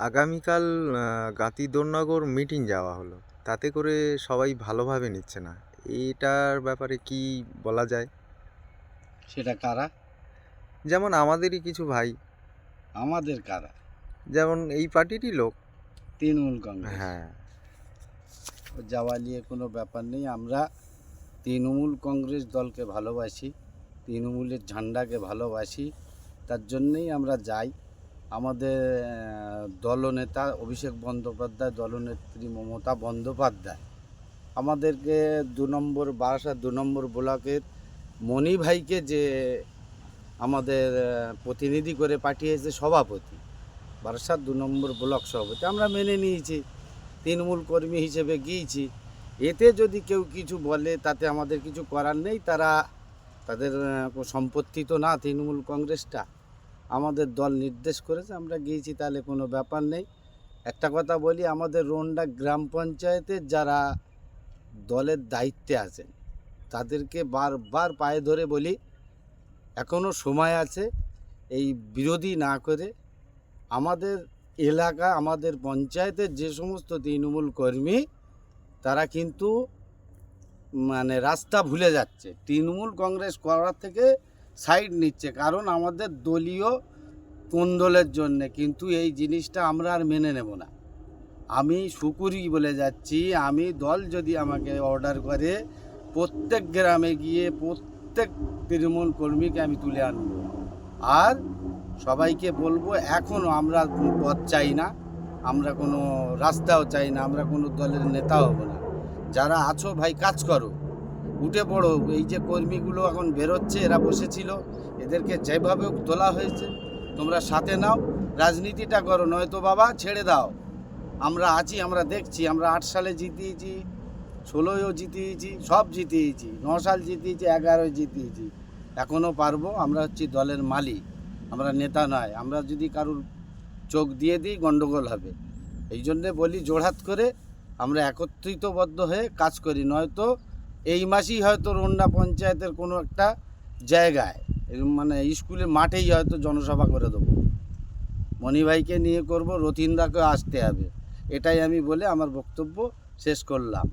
আগামীকাল গাতিদোরনগর মিটিং যাওয়া হলো। তাতে করে সবাই ভালোভাবে নিচ্ছে না। এটার ব্যাপারে কি বলা যায়? সেটা কারা? যেমন আমাদেরই কিছু ভাই। আমাদের কারা? যেমন এই পার্টিরই লোক। তৃণমূল কংগ্রেস। হ্যাঁ। যাওয়া নিয়ে কোনো ব্যাপার নেই। আমরা তৃণমূল কংগ্রেস দলকে ভালোবাসি তৃণমূলের ঝান্ডাকে ভালোবাসি। তার জন্যেই আমরা যাই। আমাদের দলনেতা অভিষেক বন্দ্যোপাধ্যায়, দলনেত্রী মমতা বন্দ্যোপাধ্যায়। আমাদেরকে দু নম্বর বারাসাত, দু নম্বর ব্লকের মণি ভাইকে যে আমাদের প্রতিনিধি করে পাঠিয়েছে সভাপতি, বারাসাত দু নম্বর ব্লক সভাপতি, আমরা মেনে নিয়েছি। তৃণমূল কর্মী হিসেবে গিয়েছি। এতে যদি কেউ কিছু বলে, তাতে আমাদের কিছু করার নেই। তারা তাদের সম্পত্তি তো না তৃণমূল কংগ্রেসটা। আমাদের দল নির্দেশ করেছে, আমরা গিয়েছি তাহলে কোনো ব্যাপার নেই। একটা কথা বলি, আমাদের রোন্ডা গ্রাম পঞ্চায়েতের যারা দলের দায়িত্বে আছেন, তাদেরকে বারবার পায়ে ধরে বলি এখনও সময় আছে এই বিরোধী না করে আমাদের এলাকা, আমাদের পঞ্চায়েতের যে সমস্ত তৃণমূল কর্মী, তারা কিন্তু মানে রাস্তা ভুলে যাচ্ছে। তৃণমূল কংগ্রেস করার থেকে সাইড নিচ্ছে। কারণ আমাদের দলীয় কোন্দলের জন্যে কিন্তু এই জিনিসটা আমরা আর মেনে নেব না। আমি শুকুরি বলে যাচ্ছি, আমি দল যদি আমাকে অর্ডার করে, প্রত্যেক গ্রামে গিয়ে প্রত্যেক তৃণমূল কর্মীকে আমি তুলে আনব। আর সবাইকে বলব এখনও আমরা পদ চাই না, আমরা কোনো রাস্তাও চাই না, আমরা কোনো দলের নেতা হব না। যারা আছো ভাই, কাজ করো। উঠে পড়ো। এই যে কর্মীগুলো এখন বেরোচ্ছে, এরা বসেছিল। এদেরকে যেভাবে তোলা হয়েছে, তোমরা সাথে নাও। রাজনীতিটা করো, নয়তো বাবা ছেড়ে দাও। আমরা আছি, আমরা দেখছি। আমরা আট সালে জিতিয়েছি, ষোলোয়ও জিতিয়েছি, সব জিতিয়েছি। ন সাল জিতিয়েছি, এগারোয় জিতিয়েছি। এখনও পারব, আমরা হচ্ছি দলের মালিক। আমরা নেতা নয়। আমরা যদি কারুর চোখ দিয়ে দিই গণ্ডগোল হবে। এই জন্যে বলি জোড়হাত করে আমরা একত্রিতবদ্ধ হয়ে কাজ করি। নয়তো এই মাসেই হয়তো রন্ডা পঞ্চায়েতের কোনো একটা জায়গায় মানে স্কুলের মাঠেই হয়তো জনসভা করে দেবো। মণিভাইকে নিয়ে করব, রথিনদাকে আসতে হবে। এটাই আমি বলে আমার বক্তব্য শেষ করলাম।